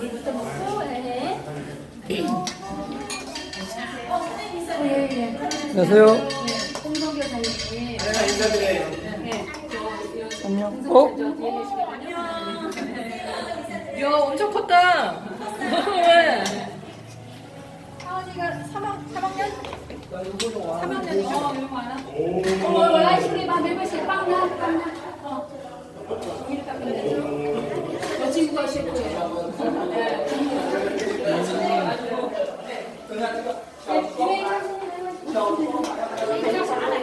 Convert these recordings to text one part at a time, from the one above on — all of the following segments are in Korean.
물부터 먹고, 예, 예. 안녕하세요. 내가 인사드려요. 네, 안녕. 저, 어? 야 엄청 컸다. 왜? 하은이가 3학, 3학년? 3학년, 어, 거? 어, 라이스리 막 매번씩 빵나, 빵나. 어. 이렇게 깎는데. 저 친구가 셰프예요. 네. 그냥 잘하나,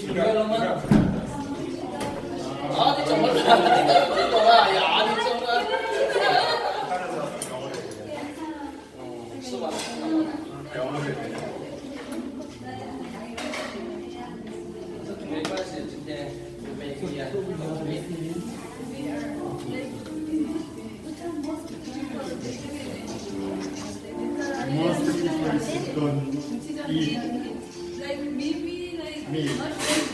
아. Most people are Like maybe milho.